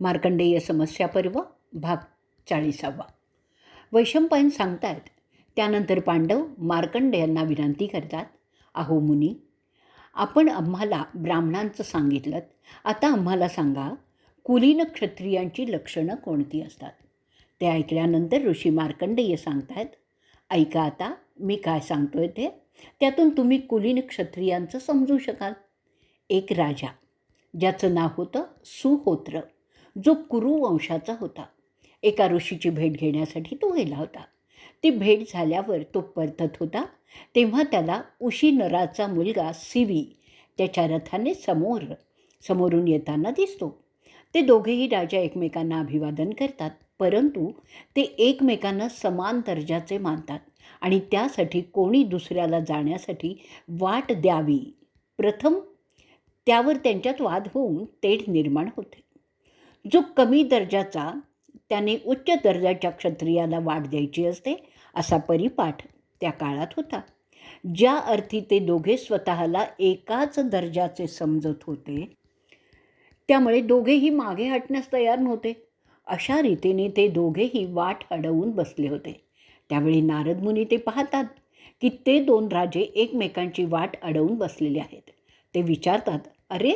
मार्कंडेय समस्या पर्व भाग चाळीसावा. वैशंपायन सांगतायत त्यानंतर पांडव मार्कंडेयांना विनंती करतात अहो मुनी आपण आम्हाला ब्राह्मणांचं सांगितलं आता आम्हाला सांगा कुलीन क्षत्रियांची लक्षणं कोणती असतात? ते ऐकल्यानंतर ऋषी मार्कंडेय सांगतायत ऐका आता मी काय सांगतोय ते? त्यातून तुम्ही कुलीन क्षत्रियांचं समजू शकाल. एक राजा ज्याचं नाव होतं सुहोत्र. जो कुरु वंशाचा होता. एका ऋषीची भेट घेण्यासाठी तो गेला होता. ती भेट झाल्यावर तो परतत होता. तेव्हा त्याला उशी नराचा मुलगा सिवी त्याच्या रथाने समोर समोरून येताना दिसतो. ते दोघेही राजा एकमेकांना अभिवादन करतात परंतु ते एकमेकांना समान दर्जाचे मानतात आणि त्यासाठी कोणी दुसऱ्याला जाण्यासाठी वाट द्यावी. प्रथम त्यावर त्यांच्यात वाद होऊन तेढ निर्माण होते. जो कमी दर्जाचा त्याने उच्च दर्जाच्या क्षत्रियाला वाट द्यायची असते असा परिपाठ त्या काळात होता. ज्या अर्थी ते दोघे स्वतःला एकाच दर्जाचे समजत होते त्यामुळे दोघेही मागे हटण्यास तयार नव्हते. अशा रीतीने ते दोघेही वाट अडवून बसले होते. त्यावेळी नारद मुनी ते पाहतात की ते दोन राजे एकमेकांची वाट अडवून बसलेले आहेत. ते विचारतात अरे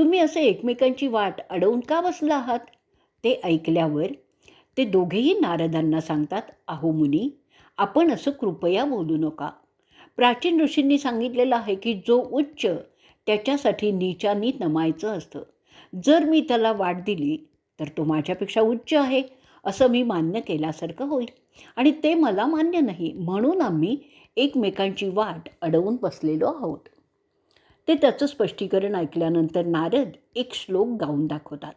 तुम्ही असे एकमेकांची वाट अडवून का बसला आहात? ते ऐकल्यावर ते दोघेही नारदांना सांगतात अहो मुनी आपण असं कृपया बोलू नका. प्राचीन ऋषींनी सांगितलेलं आहे की जो उच्च त्याच्यासाठी नीचानी नमायचं असतं. जर मी त्याला वाट दिली तर तो माझ्यापेक्षा उच्च आहे असं मी मान्य केल्यासारखं होईल. आणि ते मला मान्य नाही म्हणून आम्ही एकमेकांची वाट अडवून बसलेलो आहोत. ते त्याचं स्पष्टीकरण ऐकल्यानंतर नारद एक श्लोक गाऊन दाखवतात.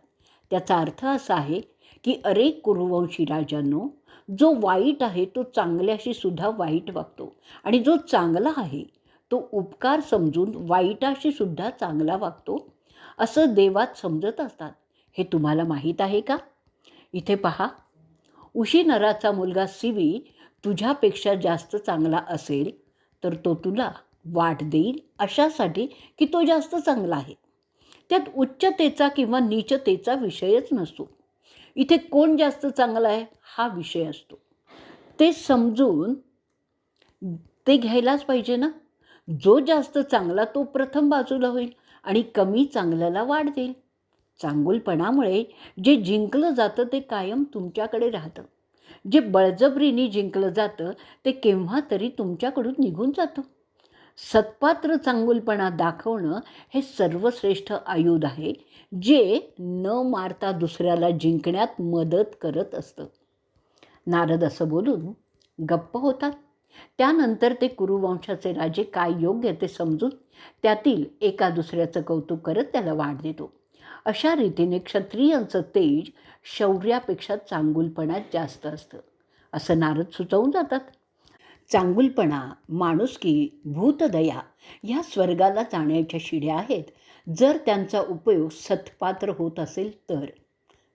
त्याचा अर्थ असा आहे की अरे कुरुवंशी राजांनो जो वाईट आहे तो चांगल्याशी सुद्धा वाईट वागतो आणि जो चांगला आहे तो उपकार समजून वाईटाशी सुद्धा चांगला वागतो. असं देवात समजत असतात. हे तुम्हाला माहीत आहे का? इथे पहा. उशी नराचा मुलगा सिवी तुझ्यापेक्षा जास्त चांगला असेल तर तो तुला वाट देईल अशासाठी की तो जास्त चांगला आहे. त्यात उच्चतेचा किंवा नीचतेचा विषयच नसतो. इथे कोण जास्त चांगला आहे हा विषय असतो. ते समजून ते घ्यायलाच पाहिजे ना. जो जास्त चांगला तो प्रथम बाजूला होईल आणि कमी चांगल्याला वाढ देईल. चांगुलपणामुळे जे जिंकलं जातं ते कायम तुमच्याकडे राहतं. जे बळजबरीने जिंकलं जातं ते केव्हा तरी तुमच्याकडून निघून जातं. सत्पात्र चांगुलपणा दाखवणं हे सर्वश्रेष्ठ आयुध आहे जे न मारता दुसऱ्याला जिंकण्यात मदत करत असतं. नारद असं बोलून गप्प होतात. त्यानंतर ते कुरुवंशाचे राजे काय योग्य ते समजून त्यातील एका दुसऱ्याचं कौतुक करत त्याला वाढ देतो. अशा रीतीने क्षत्रियांचं तेज शौर्यापेक्षा चांगुलपणात जास्त असतं. असं नारद सुचवून जातात. चांगुलपणा माणुसकी भूतदया ह्या स्वर्गाला जाण्याच्या शिड्या आहेत. जर त्यांचा उपयोग सत्पात्र होत असेल तर.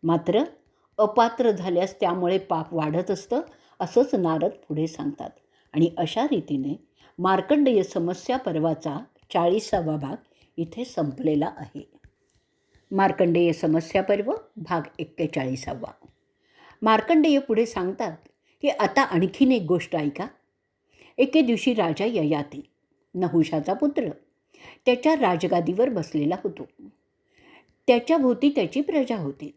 मात्र अपात्र झाल्यास त्यामुळे पाप वाढत असतं असंच नारद पुढे सांगतात. आणि अशा रीतीने मार्कंडेय समस्या पर्वाचा चाळीसावा भाग इथे संपलेला आहे. मार्कंडेय समस्या पर्व भाग एक्केचाळीसावा. मार्कंडेय पुढे सांगतात की आता आणखीन एक गोष्ट ऐका. एके दिवशी राजा ययाती नहुषाचा पुत्र त्याच्या राजगादीवर बसलेला होतो. त्याच्या भोवती त्याची प्रजा होती.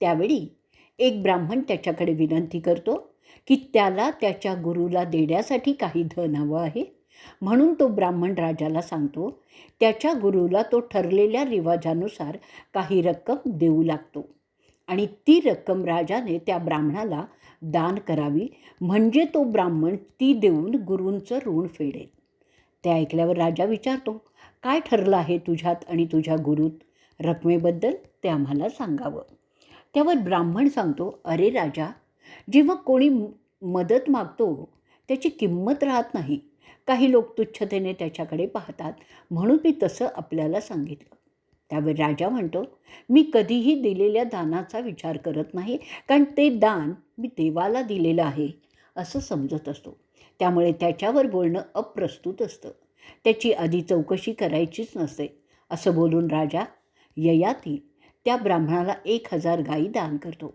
त्यावेळी एक ब्राह्मण त्याच्याकडे विनंती करतो की त्याला त्याच्या गुरुला देण्यासाठी काही धन हवं आहे. म्हणून तो ब्राह्मण राजाला सांगतो त्याच्या गुरुला तो ठरलेल्या रिवाजानुसार काही रक्कम देऊ लागतो. आणि ती रक्कम राजाने त्या ब्राह्मणाला दान करावी. म्हणजे तो ब्राह्मण ती देऊन गुरूंचं ऋण फेडेल. ते ऐकल्यावर राजा विचारतो काय ठरलं आहे तुझ्यात आणि तुझ्या गुरुत? रकमेबद्दल ते आम्हाला सांगावं. त्यावर ब्राह्मण सांगतो अरे राजा जेव्हा कोणी मदत मागतो त्याची किंमत राहत नाही. काही लोक तुच्छतेने त्याच्याकडे पाहतात. म्हणून मी तसं आपल्याला सांगितलं. त्यावर राजा म्हणतो मी कधीही दिलेल्या दानाचा विचार करत नाही कारण ते दान मी देवाला दिलेलं आहे असं समजत असतो. त्यामुळे त्याच्यावर बोलणं अप्रस्तुत असतं. त्याची आधी चौकशी करायचीच नसते. असं बोलून राजा ययाती त्या ब्राह्मणाला एक हजार गायी दान करतो.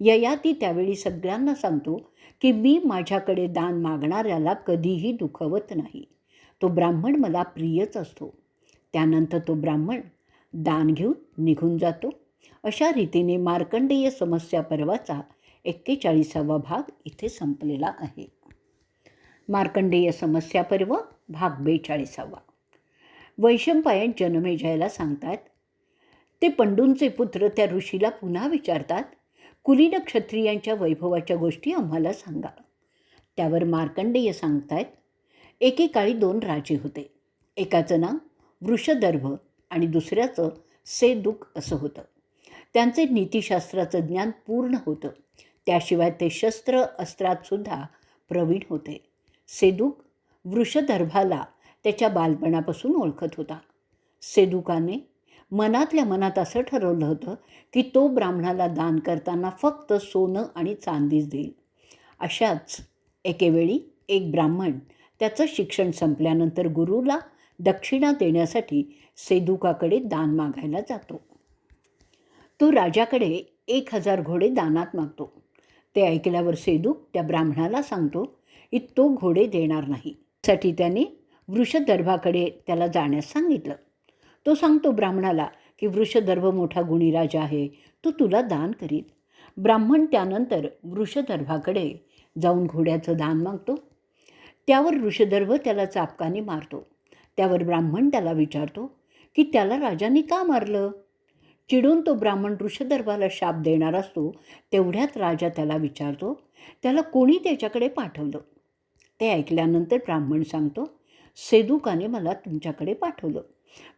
ययाती त्यावेळी सगळ्यांना सांगतो की मी माझ्याकडे दान मागणाऱ्याला कधीही दुखवत नाही. तो ब्राह्मण मला प्रियच असतो. त्यानंतर तो ब्राह्मण दान घेऊन निघून जातो. अशा रीतीने मार्कंडेय समस्या पर्वाचा एक्केचाळीसावा भाग इथे संपलेला आहे. मार्कंडेय समस्या पर्व भाग बेचाळीसावा. वैशंपायन जनमेजयाला सांगतात ते पंडूंचे पुत्र त्या ऋषीला पुन्हा विचारतात कुलीन क्षत्रियांच्या वैभवाच्या गोष्टी आम्हाला सांगा. त्यावर मार्कंडेय सांगतायत एकेकाळी दोन राजे होते. एकाचं नाव वृषदर्भ आणि दुसऱ्याचं सेदुक असं होतं. त्यांचे नीतिशास्त्राचं ज्ञान पूर्ण होतं. त्याशिवाय ते शस्त्र अस्त्रातसुद्धा प्रवीण होते. सेदुक वृषदर्भाला त्याच्या बालपणापासून ओळखत होता. सेदुकाने मनातल्या मनात असं ठरवलं होतं की तो ब्राह्मणाला दान करताना फक्त सोनं आणि चांदीच देईल. अशाच एकेवेळी एक ब्राह्मण त्याचं शिक्षण संपल्यानंतर गुरुला दक्षिणा देण्यासाठी सेदुकाकडे दान मागायला जातो. तो राजाकडे एक हजार घोडे दानात मागतो. ते ऐकल्यावर सेदूक त्या ब्राह्मणाला सांगतो की तो घोडे देणार नाही. साठी त्याने वृषदर्भाकडे त्याला जाण्यास सांगितलं. तो सांगतो ब्राह्मणाला की वृषदर्भ मोठा गुणी राजा आहे तो तुला दान करीत ब्राह्मण त्यानंतर वृषदर्भाकडे जाऊन घोड्याचं दान मागतो. त्यावर वृषदर्भ त्याला चापकाने मारतो. त्यावर ब्राह्मण त्याला विचारतो की त्याला राजाने का मारलं? चिडून तो ब्राह्मण ऋषदर्भाला शाप देणार असतो तेवढ्यात राजा त्याला विचारतो त्याला कोणी त्याच्याकडे पाठवलं? ते ऐकल्यानंतर ब्राह्मण सांगतो सेदुकाने मला तुमच्याकडे पाठवलं.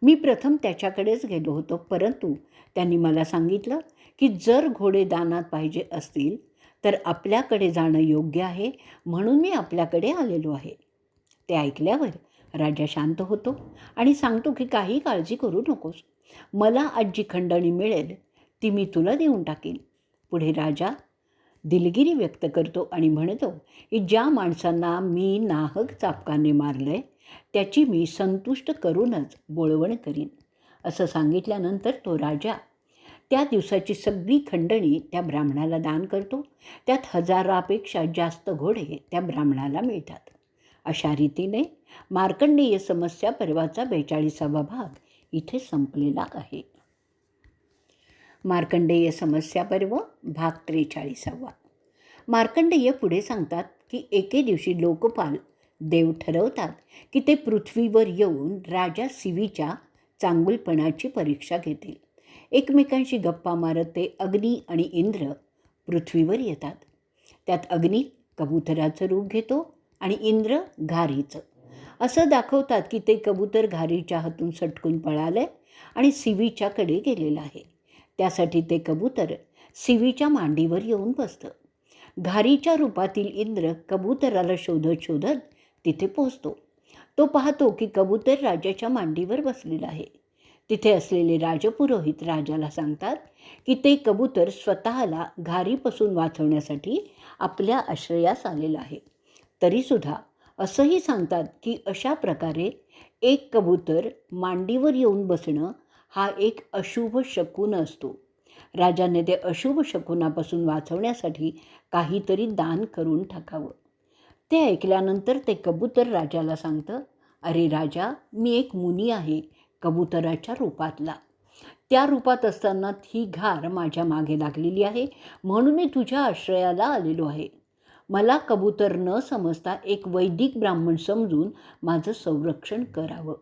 मी प्रथम त्याच्याकडेच गेलो होतो परंतु त्यांनी मला सांगितलं की जर घोडे दानात पाहिजे असतील तर आपल्याकडे जाणं योग्य आहे म्हणून मी आपल्याकडे आलेलो आहे. ते ऐकल्यावर राजा शांत होतो आणि सांगतो की काही काळजी करू नकोस. मला आज जी खंडणी मिळेल ती मी तुला देऊन टाकीन. पुढे राजा दिलगिरी व्यक्त करतो आणि म्हणतो की ज्या माणसांना मी नाहक चापकाने मारलं आहे त्याची मी संतुष्ट करूनच बोळवण करीन. असं सांगितल्यानंतर तो राजा त्या दिवसाची सगळी खंडणी त्या ब्राह्मणाला दान करतो. त्यात हजारापेक्षा जास्त घोडे त्या ब्राह्मणाला मिळतात. अशा रीतीने मार्कंडेय समस्या पर्वाचा बेचाळीसावा भाग इथे संपलेला आहे. मार्कंडेय समस्या पर्व भाग त्रेचाळीसावा. मार्कंडेय पुढे सांगतात की एके दिवशी लोकपाल देव ठरवतात की ते पृथ्वीवर येऊन राजा सिवीच्या चांगुलपणाची परीक्षा घेतील. एकमेकांशी गप्पा मारत ते अग्नी आणि इंद्र पृथ्वीवर येतात. त्यात अग्नी कबुतराचं रूप घेतो आणि इंद्र घारीचं. असं दाखवतात की ते कबूतर घारीच्या हातून सटकून पळालं आणि सिवीच्याकडे गेलेलं आहे. त्यासाठी ते कबूतर सिवीच्या मांडीवर येऊन बसतं. घारीच्या रूपातील इंद्र कबूतराला शोधत शोधत तिथे पोचतो तो पाहतो की कबूतर राजाच्या मांडीवर बसलेला आहे. तिथे असलेले राजपुरोहित राजाला सांगतात की ते कबूतर स्वतःला घारीपासून वाचवण्यासाठी आपल्या आश्रयास आलेलं आहे. तरीसुद्धा असंही सांगतात की अशा प्रकारे एक कबूतर मांडीवर येऊन बसणं हा एक अशुभ शकून असतो. राजाने ते अशुभ शकुनापासून वाचवण्यासाठी काहीतरी दान करून टाकावं. ते ऐकल्यानंतर ते कबूतर राजाला सांगतं अरे राजा मी एक मुनी आहे कबुतराच्या रूपातला. त्या रूपात असताना ही घार माझ्या मागे लागलेली आहे म्हणून मी तुझ्या आश्रयाला आलेलो आहे. मला कबूतर न समजता एक वैदिक ब्राह्मण समजून माझं संरक्षण करावं.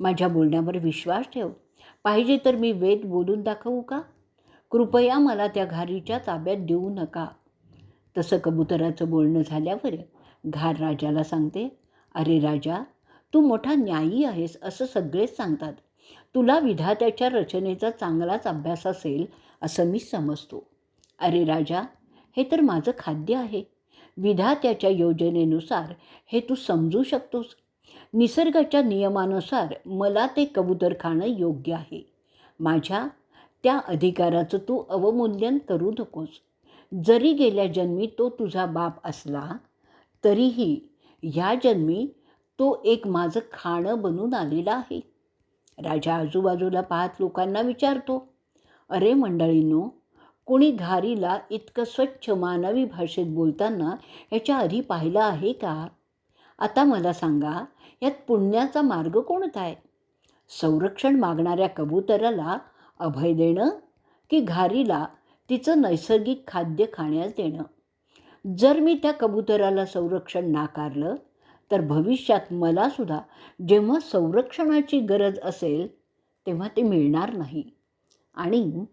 माझ्या बोलण्यावर विश्वास ठेव. पाहिजे तर मी वेद बोलून दाखवू का? कृपया मला त्या घारीच्या ताब्यात देऊ नका. तसं कबुतराचं बोलणं झाल्यावर घार राजाला सांगते अरे राजा तू मोठा न्यायी आहेस असं सगळेच सांगतात. तुला विधात्याच्या रचनेचा चांगलाच अभ्यास असेल असं मी समजतो. अरे राजा हे तर माझं खाद्य आहे. विधात्याच्या योजनेनुसार हे तू समजू शकतोस. निसर्गाच्या नियमानुसार मला ते कबूतर खाणं योग्य आहे. माझ्या त्या अधिकाराचं तू अवमूल्यन करू नकोस. जरी गेल्या जन्मी तो तुझा बाप असला तरीही ह्या जन्मी तो एक माझं खाणं बनून आलेला आहे. राजा आजूबाजूला पाहत लोकांना विचारतो अरे मंडळींनो कोणी घारीला इतकं स्वच्छ मानवी भाषेत बोलताना याच्या आधी पाहिलं आहे का? आता मला सांगा यात पुण्याचा मार्ग कोणता आहे? संरक्षण मागणाऱ्या कबुतराला अभय देणं की घारीला तिचं नैसर्गिक खाद्य खाण्यास देणं? जर मी त्या कबुतराला संरक्षण नाकारलं तर भविष्यात मलासुद्धा जेव्हा संरक्षणाची गरज असेल तेव्हा ते मिळणार नाही. आणि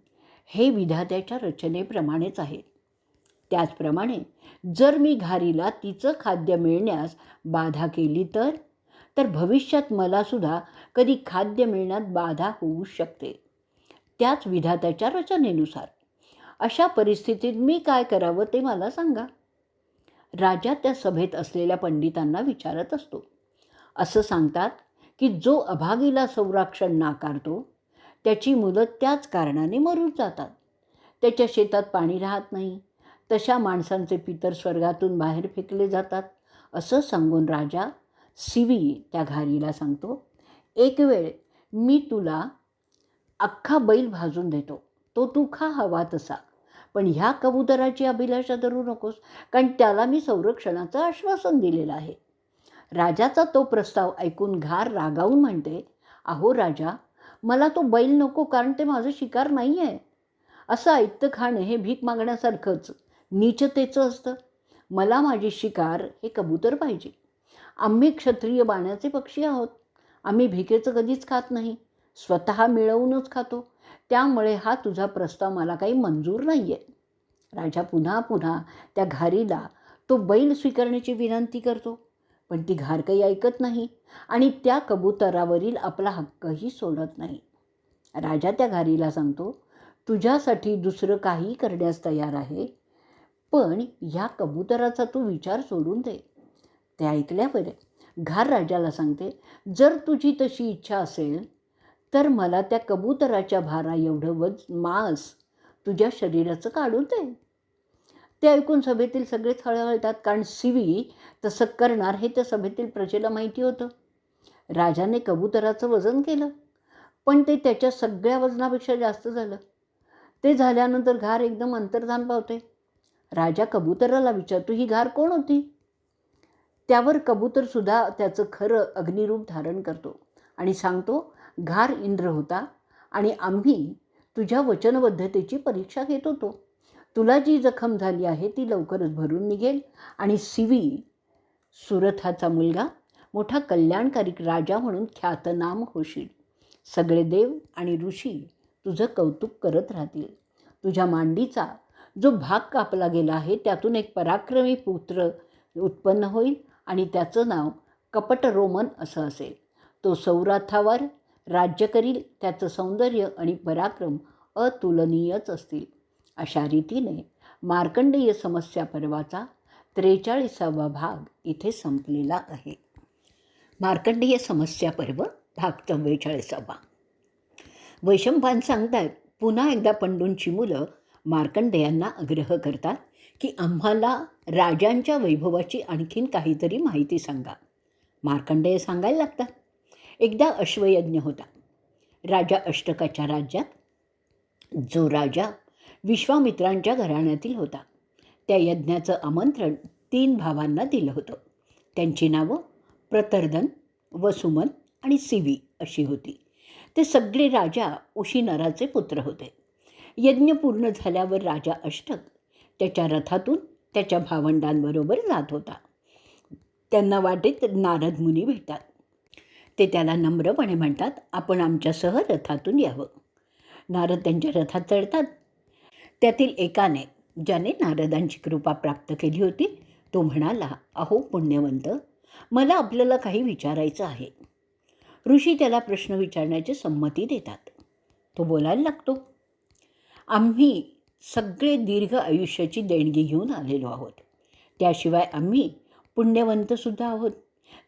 हे विधात्याच्या रचनेप्रमाणेच आहे. त्याचप्रमाणे जर मी घारीला तिचं खाद्य मिळण्यास बाधा केली तर? तर भविष्यात मलासुद्धा कधी खाद्य मिळण्यात बाधा होऊ शकते. त्याच विधात्याच्या रचनेनुसार. अशा परिस्थितीत मी काय करावं ते मला सांगा. राजा त्या सभेत असलेल्या पंडितांना विचारत असतो. असं सांगतात की जो अभागीला संरक्षण नाकारतो त्याची मुलं त्याच कारणाने मरून जातात. त्याच्या शेतात पाणी राहत नाही. तशा माणसांचे पितर स्वर्गातून बाहेर फेकले जातात. असं सांगून राजा सिवी त्या घारीला सांगतो एक वेळ मी तुला अख्खा बैल भाजून देतो. तो तू खा हवा तसा. पण ह्या कबुतराची अभिलाषा धरू नकोस कारण त्याला मी संरक्षणाचं आश्वासन दिलेलं आहे. राजाचा तो प्रस्ताव ऐकून घार रागावून म्हणते अहो राजा मला तो बैल नको कारण ते माझं शिकार नाही आहे असं ऐकतं खाणं हे भीक मागण्यासारखंच नीचतेचं असतं. मला माझी शिकार हे कबूतर पाहिजे. आम्ही क्षत्रिय बाण्याचे पक्षी आहोत. आम्ही भिकेचं कधीच खात नाही. स्वतः मिळवूनच खातो. त्यामुळे हा तुझा प्रस्ताव मला काही मंजूर नाही आहे राजा पुन्हा पुन्हा त्या घारीला तो बैल स्वीकारण्याची विनंती करतो. पण ती घार काही ऐकत नाही आणि त्या कबुतरावरील आपला हक्कही सोडत नाही. राजा त्या घारीला सांगतो तुझ्यासाठी दुसरं काही करण्यास तयार आहे पण ह्या कबुतराचा तू विचार सोडून दे. ते ऐकल्यावर घार राजाला सांगते जर तुझी तशी इच्छा असेल तर मला त्या कबुतराच्या भारा एवढं वज मांस तुझ्या शरीराचं काढून दे. ते ऐकून सभेतील सगळेच हळहळतात कारण सिवी तसं करणार हे त्या सभेतील प्रजेला माहिती होतं. राजाने कबुतराचं वजन केलं पण ते त्याच्या सगळ्या वजनापेक्षा जास्त झालं. ते झाल्यानंतर घार एकदम अंतर्धान पावते राजा कबुतराला विचारतो ही घार कोण होती? त्यावर कबूतरसुद्धा त्याचं खरं अग्निरूप धारण करतो आणि सांगतो घार इंद्र होता आणि आम्ही तुझ्या वचनबद्धतेची परीक्षा घेत होतो. तुला जी जखम झाली आहे ती लवकरच भरून निघेल. आणि सिवी सुरथाचा मुलगा मोठा कल्याणकारी राजा म्हणून ख्यातनाम होशील. सगळे देव आणि ऋषी तुझं कौतुक करत राहतील. तुझ्या मांडीचा जो भाग कापला गेला आहे त्यातून एक पराक्रमी पुत्र उत्पन्न होईल आणि त्याचं नाव कपट रोमन असं असेल. तो सौराथावर राज्य करील त्याचं सौंदर्य आणि पराक्रम अतुलनीयच असतील. अशा रीतीने मार्कंडेय समस्या पर्वाचा त्रेचाळीसावा भाग इथे संपलेला आहे. मार्कंडेय समस्या पर्व भाग चव्वेचाळीसावा. वैशंपान सांगतात पुन्हा एकदा पंडूंची मुलं मार्कंडेयांना आग्रह करतात की आम्हाला राजांच्या वैभवाची आणखीन काहीतरी माहिती सांगा. मार्कंडेय सांगायला लागतात. एकदा अश्वयज्ञ होता. राजा अष्टकाच्या राज्यात जो राजा विश्वामित्रांच्या घराण्यातील होता. त्या यज्ञाचं आमंत्रण तीन भावांना दिलं होतं. त्यांची नावं प्रतर्दन वसुमन आणि सिवी अशी होती. ते सगळे राजा उशिनराचे पुत्र होते. यज्ञ पूर्ण झाल्यावर राजा अष्टक त्याच्या रथातून त्याच्या भावंडांबरोबर जात होता. त्यांना वाटेत नारद मुनी भेटतात. ते त्याला नम्रपणे म्हणतात आपण आमच्यासह रथातून यावं. नारद त्यांच्या रथात चढतात. त्यातील एकाने ज्याने नारदांची कृपा प्राप्त केली होती तो म्हणाला अहो पुण्यवंत मला आपल्याला काही विचारायचं आहे. ऋषी त्याला प्रश्न विचारण्याची संमती देतात. तो बोलायला लागतो आम्ही सगळे दीर्घ आयुष्याची देणगी घेऊन आलेलो आहोत. त्याशिवाय आम्ही पुण्यवंतसुद्धा आहोत.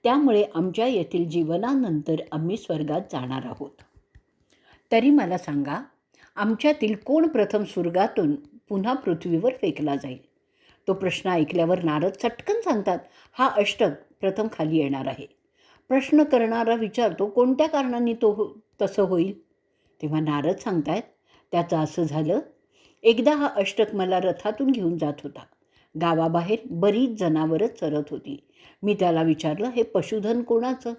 त्यामुळे आमच्या येथील जीवनानंतर आम्ही स्वर्गात जाणार आहोत. तरी मला सांगा आमच्यातील कोण प्रथम स्वर्गातून पुन्हा पृथ्वीवर फेकला जाईल? तो प्रश्न ऐकल्यावर नारद चटकन सांगतात हा अष्टक प्रथम खाली येणार आहे. प्रश्न करणारा विचारतो कोणत्या कारणाने तो हो तसं होईल? तेव्हा नारद सांगतायत त्याचं असं झालं एकदा हा अष्टक मला रथातून घेऊन जात होता. गावाबाहेर बरीच जनावरं चरत होती. मी त्याला विचारलं हे पशुधन कोणाचं?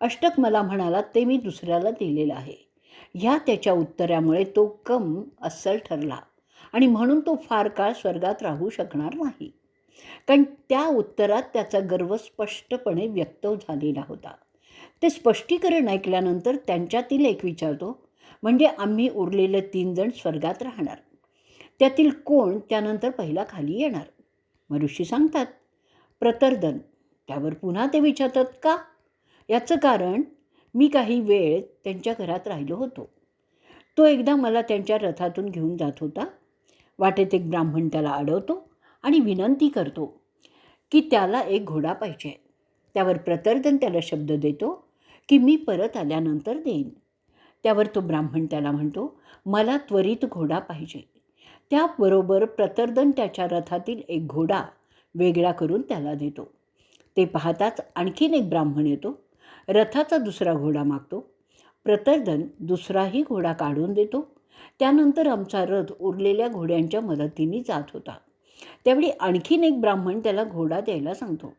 अष्टक मला म्हणाला ते मी दुसऱ्याला दिलेलं आहे. ह्या त्याच्या उत्तरामुळे तो कम अस्सल ठरला. आणि म्हणून तो फार काळ स्वर्गात राहू शकणार नाही. कारण त्या उत्तरात त्याचा गर्व स्पष्टपणे व्यक्त झालेला होता. ते स्पष्टीकरण ऐकल्यानंतर त्यांच्यातील एक विचारतो म्हणजे आम्ही उरलेले तीन जण स्वर्गात राहणार. त्यातील कोण त्यानंतर पहिला खाली येणार? मग ऋषी सांगतात प्रतर्दन. त्यावर पुन्हा ते विचारतात का? याचं कारण मी काही वेळ त्यांच्या घरात राहिलो होतो. तो एकदा मला त्यांच्या रथातून घेऊन जात होता. वाटेत एक ब्राह्मण त्याला अडवतो आणि विनंती करतो की त्याला एक घोडा पाहिजे. त्यावर प्रतर्दन त्याला शब्द देतो की मी परत आल्यानंतर देईन. त्यावर तो ब्राह्मण त्याला म्हणतो मला त्वरित घोडा पाहिजे. त्याबरोबर प्रतर्दन त्याच्या रथातील एक घोडा वेगळा करून त्याला देतो. ते पाहताच आणखीन एक ब्राह्मण येतो रथाचा दुसरा घोडा मागतो. प्रतर्दन दुसराही घोडा काढून देतो. त्यानंतर आमचा रथ उरलेल्या घोड्यांच्या मदतीने जात होता. त्यावेळी आणखीन एक ब्राह्मण त्याला घोडा द्यायला सांगतो.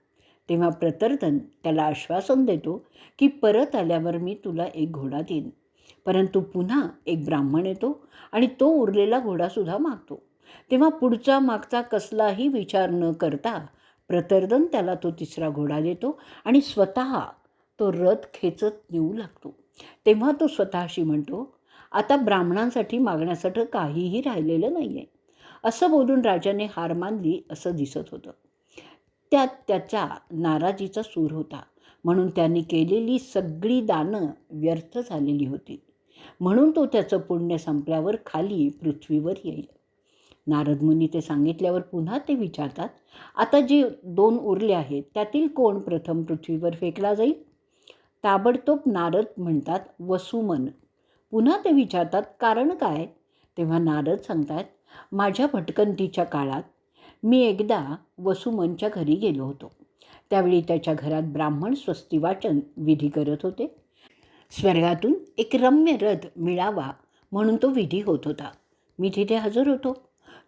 तेव्हा प्रतर्दन त्याला आश्वासन देतो की परत आल्यावर मी तुला एक घोडा देईन. परंतु पुन्हा एक ब्राह्मण येतो आणि तो उरलेला घोडासुद्धा मागतो. तेव्हा पुढचा मागचा कसलाही विचार न करता प्रतर्दन त्याला तो तिसरा घोडा देतो आणि स्वतः तो रथ खेचत नेऊ लागतो. तेव्हा तो स्वतःशी म्हणतो आता ब्राह्मणांसाठी मागण्यासाठी काहीही राहिलेलं नाही आहे असं बोलून राजाने हार मानली असं दिसत होतं. त्यात त्याच्या नाराजीचा सूर होता. म्हणून त्यांनी केलेली सगळी दानं व्यर्थ झालेली होती. म्हणून तो त्याचं पुण्य संपल्यावर खाली पृथ्वीवर येईल. नारदमुनी ते सांगितल्यावर पुन्हा ते विचारतात आता जे दोन उरले आहेत त्यातील कोण प्रथम पृथ्वीवर फेकला जाईल? ताबडतोब नारद म्हणतात वसुमन पुन्हा ते विचारतात कारण काय? तेव्हा नारद सांगतात माझ्या भटकंतीच्या काळात मी एकदा वसुमनच्या घरी गेलो होतो. त्यावेळी त्याच्या घरात ब्राह्मण स्वस्तिवाचन विधी करत होते. स्वर्गातून एक रम्य रथ मिळावा म्हणून तो विधी होत होता. मी तिथे हजर होतो.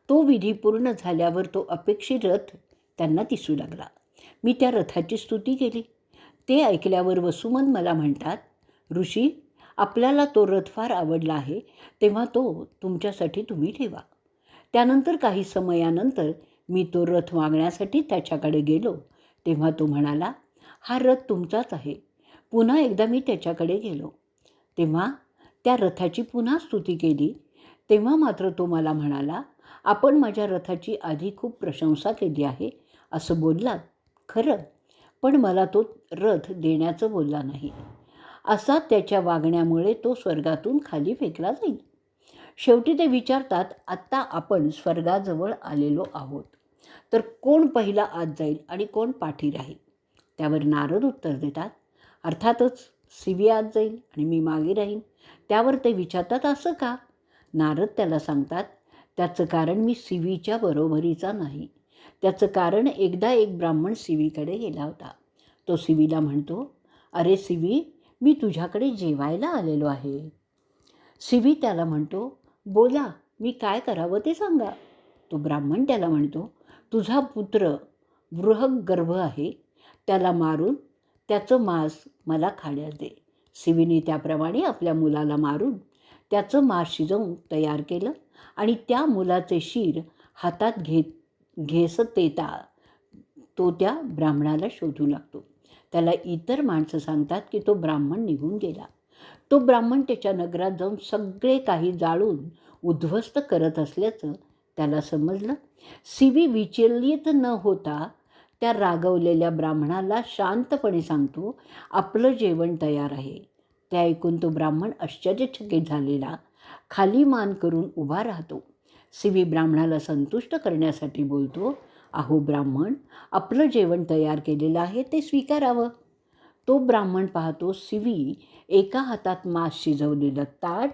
तो विधी पूर्ण झाल्यावर तो अपेक्षित रथ त्यांना दिसू लागला. मी त्या रथाची स्तुती केली. ते ऐकल्यावर वसुमन मला म्हणतात ऋषी आपल्याला तो रथ फार आवडला आहे तेव्हा तो तुमच्यासाठी तुम्ही ठेवा. त्यानंतर काही समयानंतर मी तो रथ मागण्यासाठी त्याच्याकडे गेलो तेव्हा तो म्हणाला हा रथ तुमचाच आहे. पुन्हा एकदा मी त्याच्याकडे गेलो. तेव्हा त्या रथाची पुन्हा स्तुती केली. तेव्हा मात्र तो मला म्हणाला आपण माझ्या रथाची आधी खूप प्रशंसा केली आहे असं बोललात. खरं पण मला तो रथ देण्याचं बोलला नाही. असा त्याच्या वागण्यामुळे तो स्वर्गातून खाली फेकला जाईल. शेवटी ते विचारतात आत्ता आपण स्वर्गाजवळ आलेलो आहोत. तर कोण पहिला आत जाईल आणि कोण पाठी राहील? त्यावर नारद उत्तर देतात अर्थातच सिवी आत जाईल आणि मी मागे राहीन. त्यावर ते विचारतात असं का? नारद त्याला सांगतात त्याचं कारण मी सिवीच्या बरोबरीचा नाही. त्याचं कारण एकदा एक ब्राह्मण सिवीकडे गेला होता. तो सिवीला म्हणतो अरे सिवी मी तुझ्याकडे जेवायला आलेलो आहे. सिवी त्याला म्हणतो बोला मी काय करावं ते सांगा. तो ब्राह्मण त्याला म्हणतो तुझा पुत्र गर्भ आहे त्याला मारून त्याचं मांस मला खाण्यास दे. सिवीने त्याप्रमाणे आपल्या मुलाला मारून त्याचं मांस शिजवून तयार केलं आणि त्या मुलाचे शीर हातात घेत घेसत येता तो त्या ब्राह्मणाला शोधू लागतो. त्याला इतर माणसं सांगतात की तो ब्राह्मण निघून गेला. तो ब्राह्मण त्याच्या नगरात जाऊन सगळे काही जाळून उद्ध्वस्त करत असल्याचं त्याला समजलं. सिवी विचलित न होता त्या रागवलेल्या ब्राह्मणाला शांतपणे सांगतो आपलं जेवण तयार आहे. ते ऐकून तो ब्राह्मण आश्चर्यचकित झालेला खाली मान करून उभा राहतो. सिवी ब्राह्मणाला संतुष्ट करण्यासाठी बोलतो अहो ब्राह्मण आपलं जेवण तयार केलेलं आहे ते स्वीकारावं. तो ब्राह्मण पाहतो सिवी एका हातात मांस शिजवलेलं ताट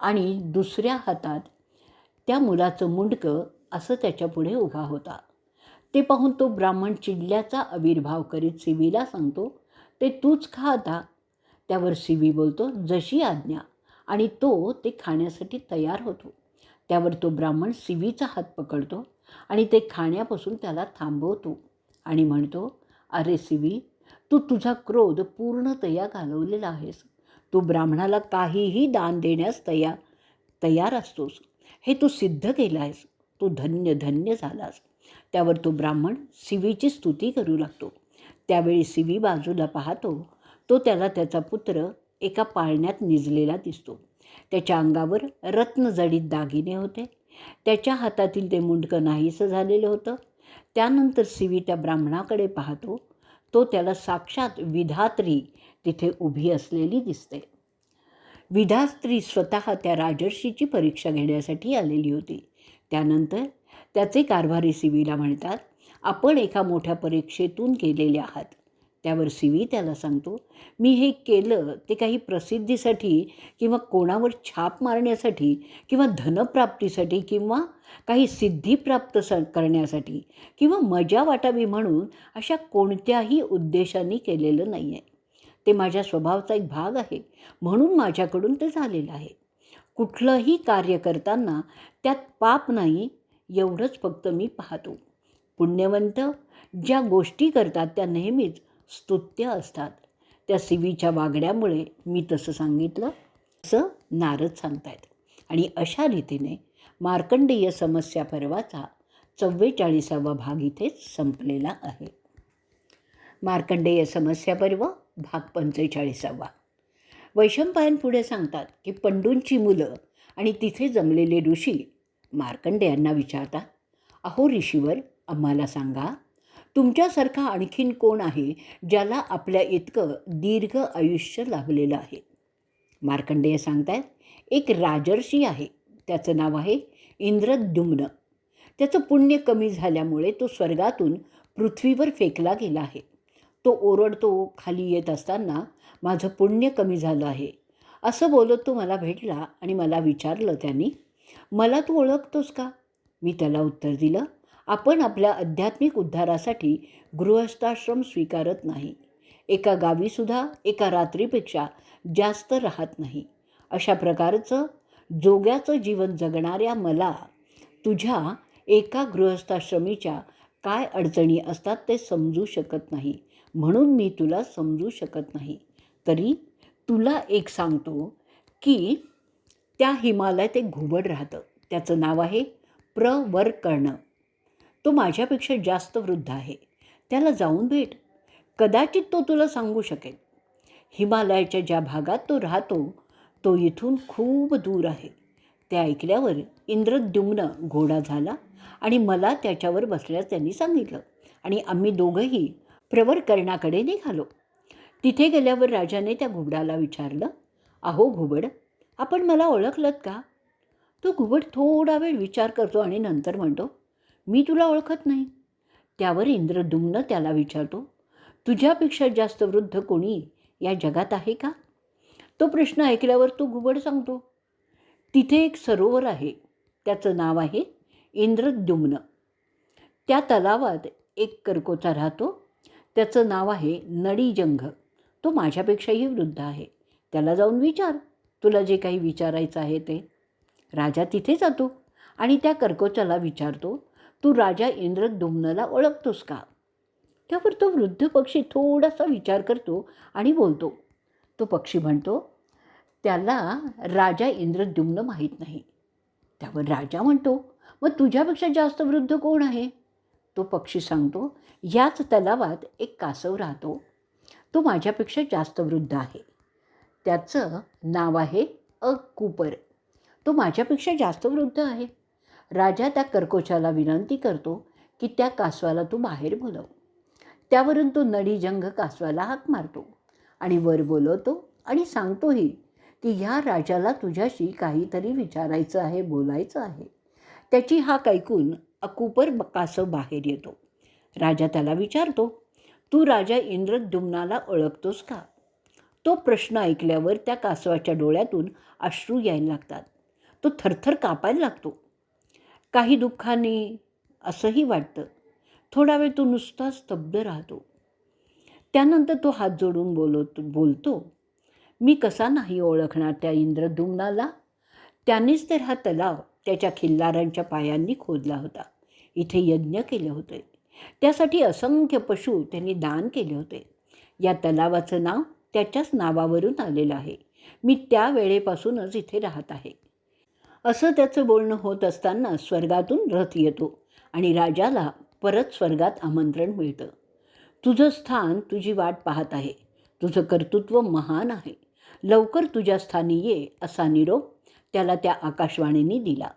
आणि दुसऱ्या हातात त्या मुलाचं मुंडकं असं त्याच्यापुढे उभा होता. ते पाहून तो ब्राह्मण चिडल्याचा आविर्भाव करीत सिवीला सांगतो ते तूच खा आता. त्यावर सिवी बोलतो जशी आज्ञा. आणि तो ते खाण्यासाठी तयार होतो. त्यावर तो ब्राह्मण सिवीचा हात पकडतो आणि ते खाण्यापासून त्याला थांबवतो आणि म्हणतो अरे सिवी तू तुझा क्रोध पूर्णतया घालवलेला आहेस. तू ब्राह्मणाला काहीही दान देण्यास तयार तयार असतोस. हे तू सिद्ध केलं आहेस तू धन्य धन्य झालास. त्यावर तो ब्राह्मण सिवीची स्तुती करू लागतो. त्यावेळी सिवी बाजूला पाहतो. तो त्याला त्याचा पुत्र एका पाळण्यात निजलेला दिसतो. त्याच्या अंगावर रत्नजडीत दागिने होते. त्याच्या हातातील ते मुंडकं नाहीसं झालेलं होतं. त्यानंतर सिवी त्या ब्राह्मणाकडे पाहतो. तो त्याला साक्षात विधात्री तिथे उभी असलेली दिसते. विधात्री स्वतः त्या राजर्षीची परीक्षा घेण्यासाठी आलेली होती. त्यानंतर त्याचे कारभारी सिवीला म्हणतात आपण एका मोठ्या परीक्षेतून गेलेले आहात. त्यावर सिवी त्याला सांगतो मी हे केलं ते काही प्रसिद्धीसाठी किंवा कोणावर छाप मारण्यासाठी किंवा धनप्राप्तीसाठी किंवा काही सिद्धी प्राप्त स करण्यासाठी किंवा मजा वाटावी म्हणून अशा कोणत्याही उद्देशाने केलेलं नाही आहे ते माझ्या स्वभावाचा एक भाग आहे म्हणून माझ्याकडून ते झालेलं आहे. कुठलंही कार्य करताना त्यात पाप नाही एवढंच फक्त मी पाहतो. पुण्यवंत ज्या गोष्टी करतात त्या नेहमीच स्तुत्य असतात. त्या सिवीच्या वागण्यामुळे मी तसं सांगितलं. असं नारद सांगतायत. आणि अशा रीतीने मार्कंडेय समस्या पर्वाचा चव्वेचाळीसावा भाग इथेच संपलेला आहे. मार्कंडेय समस्या पर्व भाग पंचेचाळीसावा. वैशंपायन पुढे सांगतात की पंडूंची मुलं आणि तिथे जमलेले ऋषी मार्कंडेयांना विचारतात अहो ऋषीवर आम्हाला सांगा तुमच्यासारखा आणखीन कोण आहे ज्याला आपल्या इतकं दीर्घ आयुष्य लाभलेलं आहे? मार्कंडेय सांगतायत एक राजर्षी आहे. त्याचं नाव आहे इंद्रद्युम्न. त्याचं पुण्य कमी झाल्यामुळे तो स्वर्गातून पृथ्वीवर फेकला गेला आहे. तो ओरडतो खाली येत असताना माझं पुण्य कमी झालं आहे. असं बोलत तो मला भेटला आणि मला विचारलं त्यांनी मला तू ओळखतोस का? मी त्याला उत्तर दिलं आपण आपल्या आध्यात्मिक उद्धारासाठी गृहस्थाश्रम स्वीकारत नाही. एका गावीसुद्धा एका रात्रीपेक्षा जास्त राहत नाही. अशा प्रकारचं जोग्याचं जीवन जगणाऱ्या मला तुझ्या एका गृहस्थाश्रमीच्या काय अडचणी असतात ते समजू शकत नाही. म्हणून मी तुला समजू शकत नाही. तरी तुला एक सांगतो की त्या हिमालयात एक घुबड राहतं. त्याचं नाव आहे प्रवरकर्ण. तो माझ्यापेक्षा जास्त वृद्ध आहे. त्याला जाऊन भेट. कदाचित तो तुला सांगू शकेल. हिमालयाच्या ज्या भागात तो राहतो तो इथून खूप दूर आहे. ते ऐकल्यावर इंद्रद्युम्न घोडा झाला आणि मला त्याच्यावर बसल्यास त्यांनी सांगितलं आणि आम्ही दोघंही प्रवरकर्णाकडे निघालो. तिथे गेल्यावर राजाने त्या घुबडाला विचारलं अहो घुबड आपण मला ओळखलत का? तो घुबड थोडा वेळ विचार करतो आणि नंतर म्हणतो मी तुला ओळखत नाही. त्यावर इंद्रदुम्न त्याला विचारतो तुझ्यापेक्षा जास्त वृद्ध कोणी या जगात आहे का? तो प्रश्न ऐकल्यावर तो घुबड सांगतो तिथे एक सरोवर आहे त्याचं नाव आहे इंद्रद्युम्न त्या तलावात एक करकोचा राहतो त्याचं नाव आहे नडीजंघ तो माझ्यापेक्षाही वृद्ध आहे त्याला जाऊन विचार तुला जे काही विचारायचं आहे ते. राजा तिथे जातो आणि त्या कर्कोचाला विचारतो तू राजा इंद्रदुम्नला ओळखतोस का? त्यावर तो वृद्ध पक्षी थोडासा विचार करतो आणि बोलतो. तो पक्षी म्हणतो त्याला राजा इंद्रद्युम्न माहीत नाही. त्यावर राजा म्हणतो मग तुझ्यापेक्षा जास्त वृद्ध कोण आहे? तो पक्षी सांगतो याच तलावात एक कासव राहतो. तो माझ्यापेक्षा जास्त वृद्ध आहे. त्याचं नाव आहे अकुपर तो माझ्यापेक्षा जास्त वृद्ध आहे. राजा त्या कर्कोचाला विनंती करतो की त्या कासवाला तू बाहेर बोलव. त्यावरून तो नडीजंग कासवाला हाक मारतो आणि वर बोलवतो आणि सांगतोही की ह्या राजाला तुझ्याशी काहीतरी विचारायचं आहे बोलायचं आहे. त्याची हाक ऐकून अकुपर कासव बाहेर येतो. राजा त्याला विचारतो तू राजा इंद्रद्युम्नाला ओळखतोस का? तो प्रश्न ऐकल्यावर त्या कासवाच्या डोळ्यातून अश्रू यायला लागतात. तो थरथर कापायला लागतो. काही दुःखाने असंही वाटतं. थोडा वेळ तो नुसता स्तब्ध राहतो. त्यानंतर तो हात जोडून बोलत बोलतो मी कसा नाही ओळखणार त्या इंद्रदुम्नाला त्यानेच तर हा तलाव त्याच्या खिल्लारांच्या पायांनी खोदला होता. इथे यज्ञ केले होते. त्यासाठी असंख्य पशु त्यांनी दान केले होते. या तलावाचं नाव त्याच्याच नावावरून आलेलं आहे. मी त्या वेळेपासूनच इथे राहत आहे. असं त्याचं बोलणं होत असताना स्वर्गातून रथ येतो आणि राजाला परत स्वर्गात आमंत्रण मिळतं. तुझं स्थान तुझी वाट पाहत आहे. तुझं कर्तृत्व महान आहे. लवकर तुझ्या स्थानी ये असा निरोप त्याला त्या आकाशवाणीने दिला.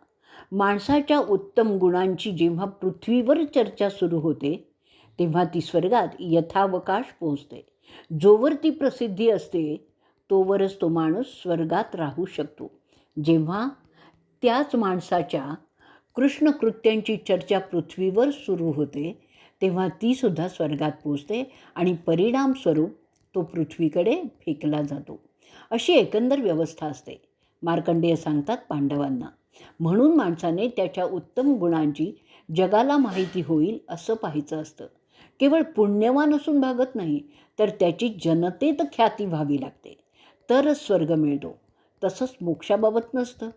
माणसाच्या उत्तम गुणांची जेव्हा पृथ्वीवर चर्चा सुरू होते तेव्हा ती स्वर्गात यथावकाश पोहोचते. जोवर ती प्रसिद्धी असते तोवरच तो माणूस स्वर्गात राहू शकतो. जेव्हा त्याच माणसाच्या कृष्णकृत्यांची चर्चा पृथ्वीवर सुरू होते तेव्हा तीसुद्धा स्वर्गात पोचते आणि परिणामस्वरूप तो पृथ्वीकडे फेकला जातो. अशी एकंदर व्यवस्था असते. मार्कंडेय सांगतात पांडवांना. म्हणून माणसाने त्याच्या उत्तम गुणांची जगाला माहिती होईल असं पाहायचं असतं. केवळ पुण्यवान असून भागत नाही तर त्याची जनतेत ख्याती व्हावी लागते. तरच स्वर्ग मिळतो. तसंच मोक्षाबाबत नसतं.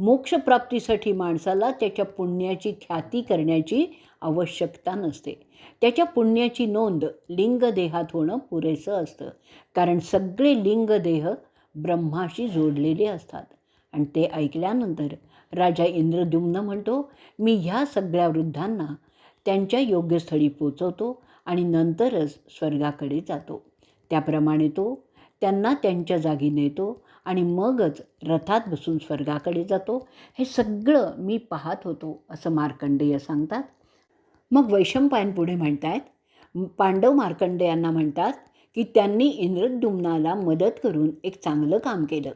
मोक्षप्राप्तीसाठी माणसाला त्याच्या पुण्याची ख्याती करण्याची आवश्यकता नसते. त्याच्या पुण्याची नोंद लिंगदेहात होणं पुरेसं असतं. कारण सगळे लिंगदेह ब्रह्माशी जोडलेले असतात. आणि ते ऐकल्यानंतर राजा इंद्रद्युम्न म्हणतो मी ह्या सगळ्या वृद्धांना त्यांच्या योग्यस्थळी पोचवतो आणि नंतरच स्वर्गाकडे जातो. त्याप्रमाणे तो त्यांना त्यांच्या जागी नेतो आणि मगच रथात बसून स्वर्गाकडे जातो. हे सगळं मी पाहत होतो असं मार्कंडेय सांगतात. मग वैशंपायन पुढे म्हणतायत पांडव मार्कंडेयांना म्हणतात की त्यांनी इंद्रद्युम्नाला मदत करून एक चांगलं काम केलं.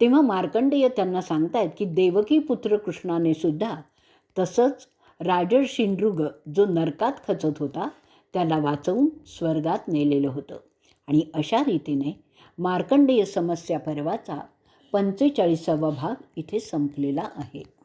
तेव्हा मार्कंडेय त्यांना सांगतायत की देवकी पुत्र कृष्णाने सुद्धा तसंच राजर्षिंडृग जो नरकात खचत होता त्याला वाचवून स्वर्गात नेलेलं होतं. आणि अशा रीतीने मार्कंडेय समस्या पर्वाचा पंचेचाळीसावा भाग इथे संपलेला आहे.